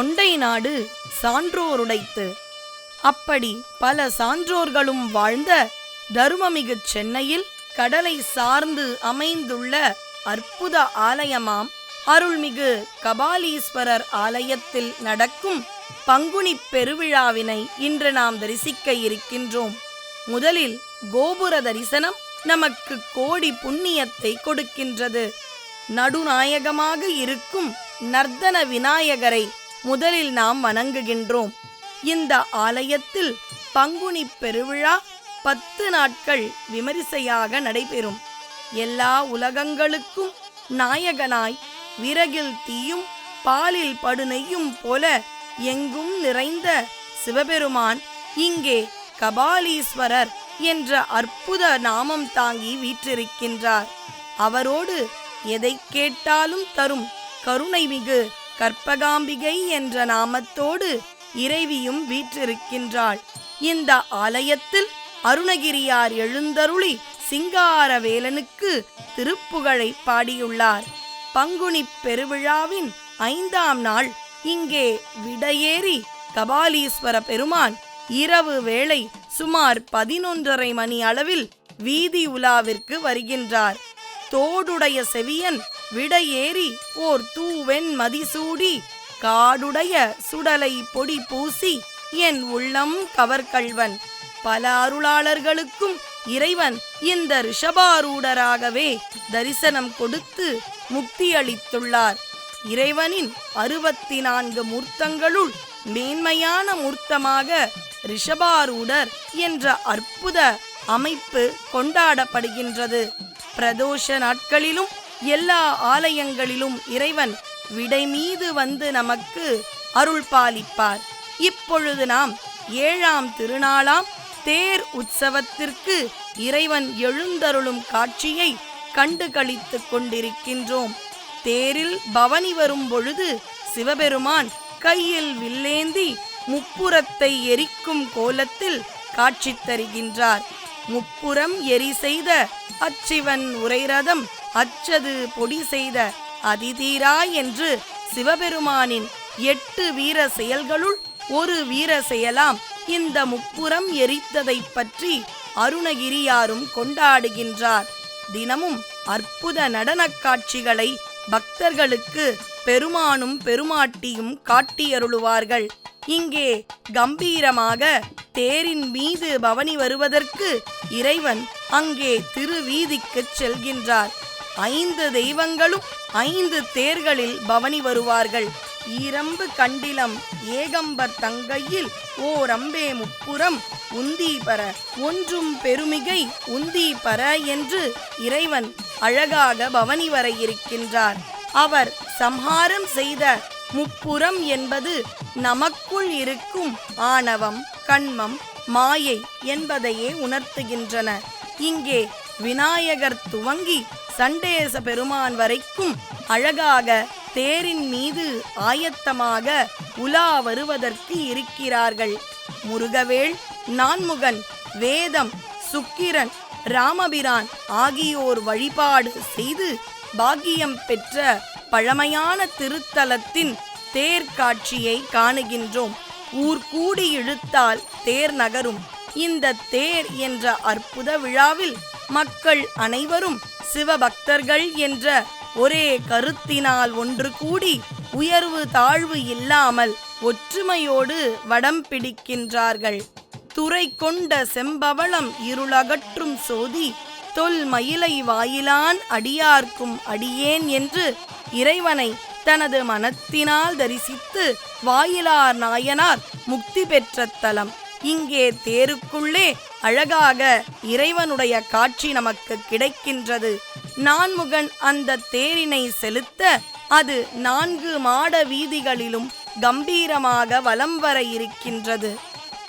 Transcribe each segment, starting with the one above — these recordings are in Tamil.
தொண்டை நாடு சான்றோருடைத்து. அப்படி பல சான்றோர்களும் வாழ்ந்த தருமமிகு சென்னையில் கடலை சார்ந்து அமைந்துள்ள அற்புத ஆலயமாம் அருள்மிகு கபாலீஸ்வரர் ஆலயத்தில் நடக்கும் பங்குனி பெருவிழாவினை இன்று நாம் தரிசிக்க இருக்கின்றோம். முதலில் கோபுர தரிசனம் நமக்கு கோடி புண்ணியத்தை கொடுக்கின்றது. நடுநாயகமாக இருக்கும் நர்த்தன விநாயகரை முதலில் நாம் வணங்குகின்றோம். இந்த ஆலயத்தில் பங்குனி பெருவிழா பத்து நாட்கள் விமரிசையாக நடைபெறும். எல்லா உலகங்களுக்கும் நாயகனாய் விறகில் தீயும் பாலில் படுநெய்யும் போல எங்கும் நிறைந்த சிவபெருமான் இங்கே கபாலீஸ்வரர் என்ற அற்புத நாமம் தாங்கி வீற்றிருக்கின்றார். அவரோடு எதை கேட்டாலும் தரும் கருணைமிகு கற்பகாம்பிகை என்ற நாமத்தோடு இறைவியும் வீற்றிருக்கின்றாள். இந்த ஆலயத்தில் அருணகிரியார் எழுந்தருளி சிங்காரவேலனுக்கு திருப்புகழை பாடியுள்ளார். பங்குனி பெருவிழாவின் ஐந்தாம் நாள் இங்கே விடையேறி கபாலீஸ்வர பெருமான் இரவு வேளை சுமார் பதினொன்றரை மணி அளவில் வீதி உலாவிற்கு வருகின்றார். தோடுடைய செவியன் விடையேறி ஓர் தூவெண் மதிசூடி காடுடைய சுடலை பொடி பூசி என் உள்ளம் கவர்கள்வன். பல அருளாளர்களுக்கும் இறைவன் இந்த ரிஷபாரூடராகவே தரிசனம் கொடுத்து முக்தியளித்துள்ளார். இறைவனின் அறுபத்தி நான்கு மூர்த்தங்களுள் மேன்மையான மூர்த்தமாக ரிஷபாரூடர் என்ற அற்புத அமைப்பு கொண்டாடப்படுகின்றது. பிரதோஷ நாட்களிலும் எல்லா ஆலயங்களிலும் இறைவன் விடை மீது வந்து நமக்கு அருள் பாலிப்பார். இப்பொழுது நாம் ஏழாம் திருநாளாம் தேர் உற்சவத்திற்கு இறைவன் எழுந்தருளும் காட்சியை கண்டு களித்துக் கொண்டிருக்கின்றோம். தேரில் பவனி வரும் பொழுது சிவபெருமான் கையில் வில்லேந்தி முப்புறத்தை எரிக்கும் கோலத்தில் காட்சி தருகின்றார். முப்புறம் எரி செய்த அச்சிவன் உரைரதம் அச்சது பொடி செய்த அதிதீரா என்று சிவபெருமானின் எட்டு வீர செயல்களுள் ஒரு வீர செயலாம் இந்த முப்புறம் எரித்ததைப் பற்றி அருணகிரியாரும் கொண்டாடுகின்றார். தினமும் அற்புத நடனக் காட்சிகளை பக்தர்களுக்கு பெருமானும் பெருமாட்டியும் காட்டியருளுவார்கள். இங்கே கம்பீரமாக தேரின் மீது பவனி வருவதற்கு இறைவன் அங்கே திருவீதிக்குச் செல்கின்றார். ஐந்து தெய்வங்களும் ஐந்து தேர்களில் பவனி வருவார்கள். ஈரம்பு கண்டிலம் ஏகம்பர் தங்கையில் ஓரம்பே முப்புறம் உந்தீபர ஒன்றும் பெருமிகை உந்தீபர என்று இறைவன் அழகாக பவனி வர இருக்கின்றார். அவர் சம்ஹாரம் செய்த முப்புறம் என்பது நமக்குள் இருக்கும் ஆணவம் கண்மம் மாயை என்பதையே உணர்த்துகின்றன. இங்கே விநாயகர் துவங்கி சண்டேச பெருமான் வரைக்கும் அழகாக தேரின் மீது ஆயத்தமாக உலா வருவதற்கு இருக்கிறார்கள். முருகவேள் நான்முகன் வேதம் சுக்கிரன் ராமபிரான் ஆகியோர் வழிபாடு செய்து பாக்கியம் பெற்ற பழமையான திருத்தலத்தின் தேர் காட்சியை காணுகின்றோம். ஊர் கூடி இழுத்தால் தேர் நகரும். இந்த தேர் என்ற அற்புத விழாவில் மக்கள் அனைவரும் சிவபக்தர்கள் என்ற ஒரே கருத்தினால் ஒன்று கூடி உயர்வு தாழ்வு இல்லாமல் ஒற்றுமையோடு வடம் பிடிக்கின்றார்கள். துறை கொண்ட செம்பவளம் இருளகற்றும் சோதி தொல் மயிலை வாயிலான் அடியார்க்கும் அடியேன் என்று இறைவனை தனது மனத்தினால் தரிசித்து வாயிலார் நாயனார் முக்தி பெற்ற தலம். இங்கே தேருக்குள்ளே அழகாக இறைவனுடைய காட்சி நமக்கு கிடைக்கின்றது. நான்முகன் அந்த தேரினை செலுத்த அது நான்கு மாட வீதிகளிலும் கம்பீரமாக வலம் வர இருக்கின்றது.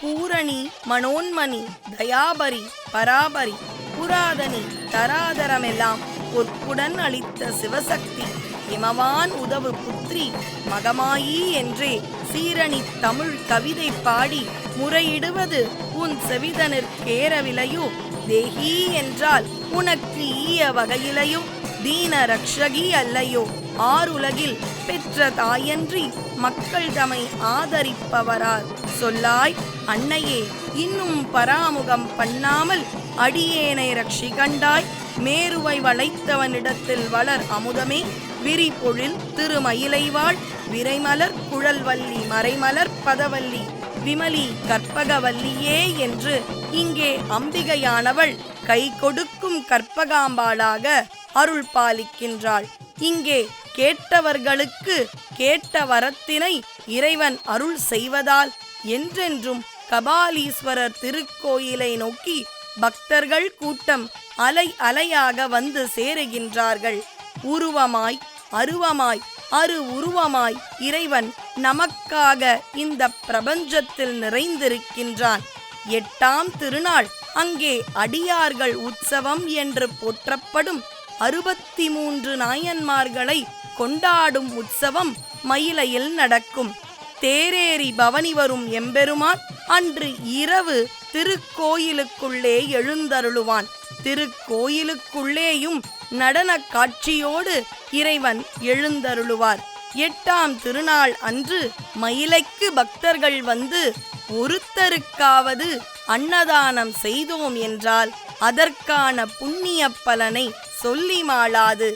பூரணி மனோன்மணி தயாபரி பராபரி புராதனி தராதரமெல்லாம் பொற்புடன் அளித்த சிவசக்தி இமவான் உதவு புத்ரி மகமாயி என்றே சீரணி தமிழ் கவிதை பாடி முறையிடுவது உன் செவிதனிற்கேறவிலையோ தேகி என்றால் உனக்கு ஈய வகையிலையோ? தீன ரக்ஷகி அல்லையோ? ஆறுலகில் பெற்ற தாயன்றி மக்கள் தமை ஆதரிப்பவரார். சொல்லாய் அன்னையே இன்னும் பராமுகம் பண்ணாமல் அடியேனை ரட்சிகண்டாய் மேருவை வளைத்தவனிடத்தில் வளர் அமுதமே. விரிபொழில் திருமயிலைவாள் விரைமலர் குழல்வல்லி மறைமலர் பதவல்லி. விமலி கற்பகவல்லியே என்று இங்கே அம்பிகையானவள் கை கொடுக்கும் கற்பகாம்பாளாக அருள் பாலிக்கின்றாள். இங்கே கேட்டவர்களுக்கு கேட்ட வரத்தினை இறைவன் அருள் செய்வதால் என்றென்றும் கபாலீஸ்வரர் திருக்கோயிலை நோக்கி பக்தர்கள் கூட்டம் அலை அலையாக வந்து சேருகின்றார்கள். உருவமாய் அருவமாய் அரு உருவமாய் இறைவன் நமக்காக இந்த பிரபஞ்சத்தில் நிறைந்திருக்கின்றான். எட்டாம் திருநாள் அங்கே அடியார்கள் உற்சவம் என்று போற்றப்படும் அறுபத்தி மூன்று நாயன்மார்களை கொண்டாடும் உற்சவம் மயிலையில் நடக்கும். தேரேறி பவனி வரும் எம்பெருமான் அன்று இரவு திருக்கோயிலுக்குள்ளே எழுந்தருளுவான். திருக்கோயிலுக்குள்ளேயும் நடன காட்சியோடு இறைவன் எழுந்தருளுவார். எட்டாம் திருநாள் அன்று மயிலைக்கு பக்தர்கள் வந்து ஒருத்தருக்காவது அன்னதானம் செய்தோம் என்றால் அதற்கான புண்ணிய பலனை சொல்லி மாளாது.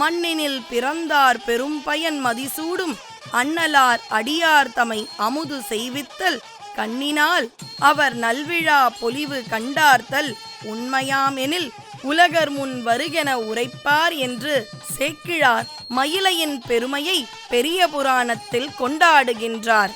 மண்ணினில் பிறந்தார் பெரும் பயன் மதிசூடும். அன்னலார் அடியார் தமை அமுது செய்வித்தல் கண்ணினால் அவர் நல்விழா பொலிவு கண்டார்த்தல் உண்மையாமெனில் உலகர் முன் வருகென உரைப்பார் என்று சேக்கிழார். மயிலையின் பெருமையை பெரிய புராணத்தில் கொண்டாடுகின்றார்.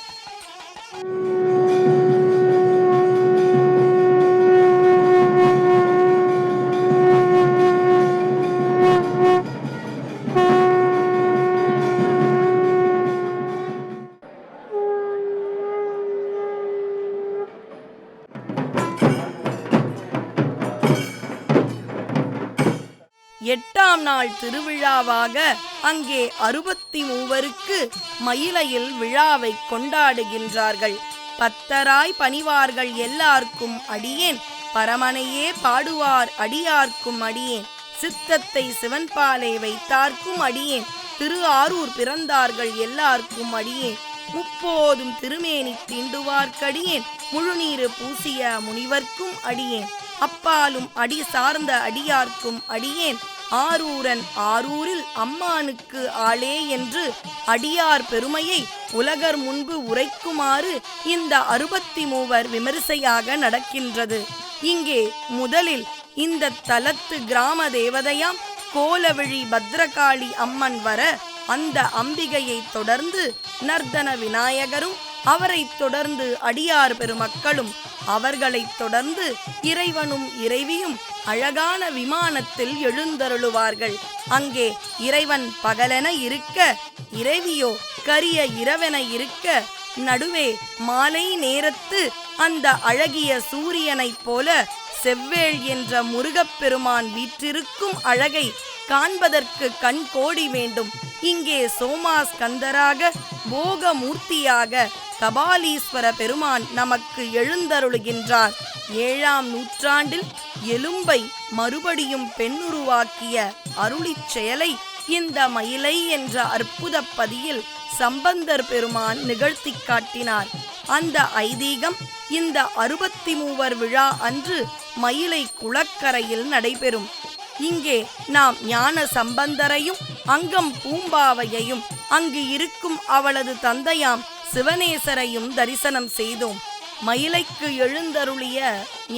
மூன்றாம் நாள் திருவிழாவாக அங்கே அறுபத்தி மூவருக்கு மயிலையில் விழாவை கொண்டாடுகின்றார்கள். பத்தராய் பணிவார்கள் எல்லார்க்கும் அடியேன். பரமனையே பாடுவார் அடியார்க்கும் அடியேன். சித்தத்தை சிவன்பாலை வைத்தார்க்கும் அடியேன். திரு ஆரூர் பிறந்தார்கள் எல்லார்க்கும் அடியேன். முப்போதும் திருமேனி தீண்டுவார்க்கடியேன் முழுநீரு பூசிய முனிவர்க்கும் அடியேன். அப்பாலும் அடி சார்ந்த அடியார்க்கும் அடியேன். ஆரூரன் ஆரூரில் அம்மானுக்கு ஆளே என்று அடியார் பெருமையை உலகர் முன்பு உரைக்குமாறு இந்த அறுபத்தி மூவர் விமரிசையாக நடக்கின்றது. இங்கே முதலில் இந்த தலத்து கிராம தேவதையாம் கோலவிழி பத்ரகாளி அம்மன் வர அந்த அம்பிகையை தொடர்ந்து நர்தன விநாயகரும் அவரைத் தொடர்ந்து அடியார் பெருமக்களும் அவர்களைத் தொடர்ந்து இறைவனும் இறைவியும் அழகான விமானத்தில் எழுந்தருளுவார்கள். அங்கே இறைவன் பகலென இருக்க இறைவியோ கரிய இரவென இருக்க நடுவே மாலை நேரத்து அந்த அழகிய சூரியனைப் போல செவ்வேள் என்ற முருகப்பெருமான் வீற்றிருக்கும் அழகை காண்பதற்கு கண் கோடி வேண்டும். இங்கே சோமாஸ்கந்தராக போகமூர்த்தியாக கபாலீஸ்வர பெருமான் நமக்கு எழுந்தருளுகின்றார். ஏழாம் நூற்றாண்டில் எலும்பை மறுபடியும் பெண்ணுருவாக்கிய அருளிச் செயலை இந்த மயிலை என்ற அற்புத பதியில் சம்பந்தர் பெருமான் நிகழ்த்தி காட்டினார். அந்த ஐதீகம் இந்த அறுபத்தி மூவர் விழா அன்று மயிலை குளக்கரையில் நடைபெறும். இங்கே நாம் ஞான சம்பந்தரையும் அங்கம் பூம்பாவையையும் அங்கு இருக்கும் அவளது தந்தையாம் சிவனேசரையும் தரிசனம் செய்தோம். மயிலைக்கு எழுந்தருளிய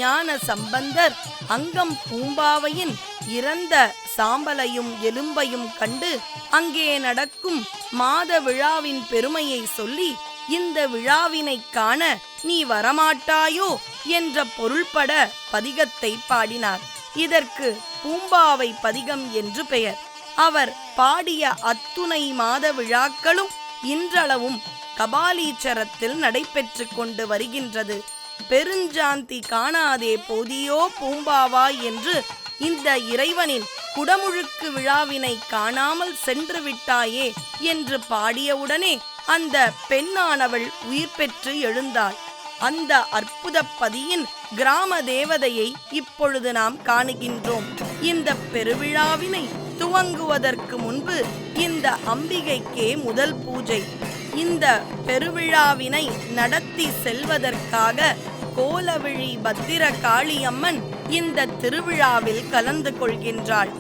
ஞான சம்பந்தர் அங்கம் பூம்பாவையின் இறந்த சாம்பலையும் எலும்பையும் கண்டு அங்கே நடக்கும் மாத விழாவின் பெருமையை சொல்லி இந்த விழாவினை காண நீ வரமாட்டாயோ என்ற பொருள்பட பதிகத்தை பாடினார். இதற்கு பூம்பாவை பதிகம் என்று பெயர். அவர் பாடிய அத்துணை மாத விழாக்களும் இன்றளவும் கபாலீச்சரத்தில் நடைபெற்று கொண்டு வருகின்றது. பெருஞ்சாந்தி காணாதே போதியோ பூம்பாவா என்று இந்த இறைவனின் குடமுழுக்கு விழாவினை காணாமல் சென்று விட்டாயே என்று பாடியவுடனே அந்த பெண்ணானவள் உயிர் பெற்று எழுந்தாள். அந்த அற்புத பதியின் கிராம தேவதையை இப்பொழுது நாம் காணுகின்றோம். இந்த பெருவிழாவினை துவங்குவதற்கு முன்பு இந்த அம்பிகைக்கே முதல் பூஜை. இந்த பெருவிழாவினை நடத்தி செல்வதற்காக கோலவிழி பத்திர காளியம்மன் இந்த திருவிழாவில் கலந்து கொள்கின்றாள்.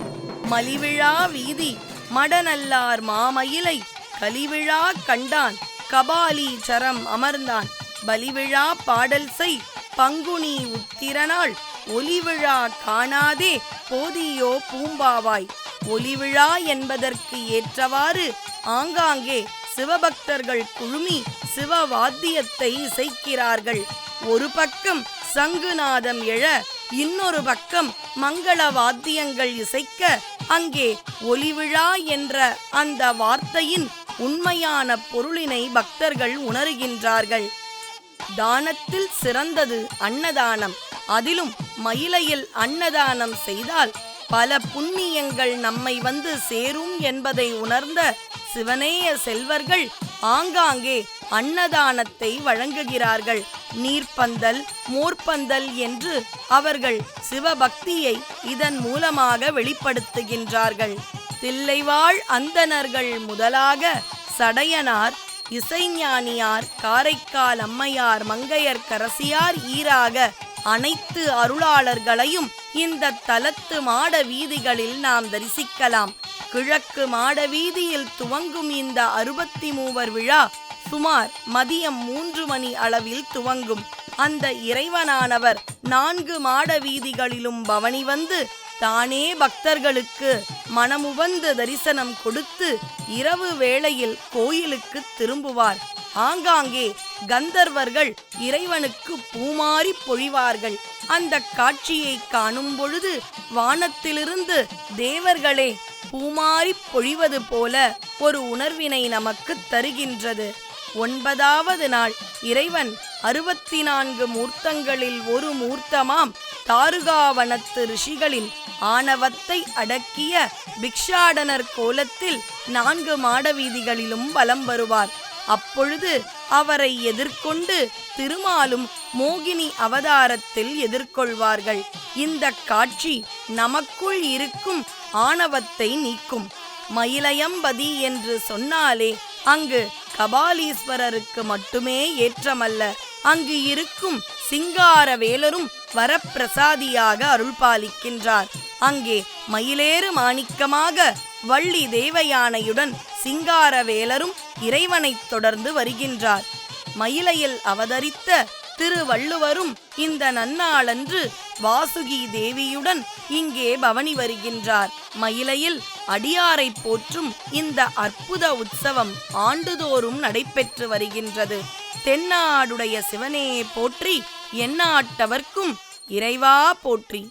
மலிவிழா வீதி மடநல்லார் மாமயிலை கலிவிழா கண்டான் கபாலி சரம் அமர்ந்தான். பலிவிழா பாடல் செய் பங்குனி உத்திரனாள் ஒலிவிழா காணாதே போதியோ பூம்பாவாய். ஒலிவிழா என்பதற்கு ஏற்றவாறு ஆங்காங்கே சிவபக்தர்கள் குழுமி சிவவாத்தியத்தை இசைக்கிறார்கள். ஒரு பக்கம் சங்குநாதம் எழ இன்னொரு பக்கம் மங்கள வாத்தியங்கள் இசைக்க அங்கே ஒளிவிழா என்ற அந்த வார்த்தையின் உண்மையான பொருளினை பக்தர்கள் உணர்கின்றார்கள். தானத்தில் சிறந்தது அன்னதானம். அதிலும் மயிலையில் அன்னதானம் செய்தால் பல புண்ணியங்கள் நம்மை வந்து சேரும் என்பதை உணர்ந்த சிவனேய செல்வர்கள் ஆங்காங்கே அன்னதானத்தை வழங்குகிறார்கள். நீர்ப்பந்தல் மோர்பந்தல் என்று அவர்கள் சிவபக்தியை இதன் மூலமாக வெளிப்படுத்துகின்றார்கள். தில்லைவாழ் அந்தணர்கள் முதலாக சடையனார் இசைஞானியார் காரைக்கால் அம்மையார் மங்கையர் கரசியார் ஈராக அனைத்து அருளாளர்களையும் இந்த தலத்து மாட வீதிகளில் நாம் தரிசிக்கலாம். கிழக்கு மாட வீதியில் துவங்கும் இந்த அறுபத்தி மூவர் விழா சுமார் மதியம் மூன்று மணி அளவில் துவங்கும். அந்த இறைவனானவர் நான்கு மாட வீதிகளிலும் பவனி வந்து தானே பக்தர்களுக்கு மனமுவந்து தரிசனம் கொடுத்து இரவு வேளையில் கோயிலுக்கு திரும்புவார். ஆங்காங்கே கந்தர்வர்கள் இறைவனுக்கு பூமாறி பொழிவார்கள். அந்த காட்சியை காணும் பொழுது வானத்திலிருந்து தேவர்களே பூமாறி பொழிவது போல ஒரு உணர்வினை நமக்கு தருகின்றது. ஒன்பதாவது நாள் இறைவன் அறுபத்தி நான்கு மூர்த்தங்களில் ஒரு மூர்த்தமாம். தாருகாவனத்து ரிஷிகளின் ஆணவத்தை அடக்கிய பிக்ஷாடனர் கோலத்தில் நான்கு மாடவீதிகளிலும் வலம் வருவார். அப்பொழுது அவரை எதிர்கொண்டு திருமாலும் மோகினி அவதாரத்தில் எதிர்கொள்வார்கள். இந்த காட்சி நமக்குள் இருக்கும் ஆணவத்தை நீக்கும். மயிலயம்பதி என்று சொன்னாலே அங்கு கபாலீஸ்வரருக்கு மட்டுமே ஏற்றமல்ல. அங்கு இருக்கும் சிங்காரவேலரும் வரப்பிரசாதியாக அருள்பாலிக்கின்றார். அங்கே மயிலேறு மாணிக்கமாக வள்ளி தேவயானையுடன் சிங்காரவேலரும் இறைவனைத் தொடர்ந்து வருகின்றார். மயிலையில் அவதரித்த திருவள்ளுவரும் இந்த நன்னாளன்று வாசுகி தேவியுடன் இங்கே பவனி வருகின்றார். மயிலையில் அடியாரை போற்றும் இந்த அற்புத உற்சவம் ஆண்டுதோறும் நடைபெற்று வருகின்றது. தென்னாடுடைய சிவனே போற்றி எந்நாட்டவர்க்கும் இறைவா போற்றி.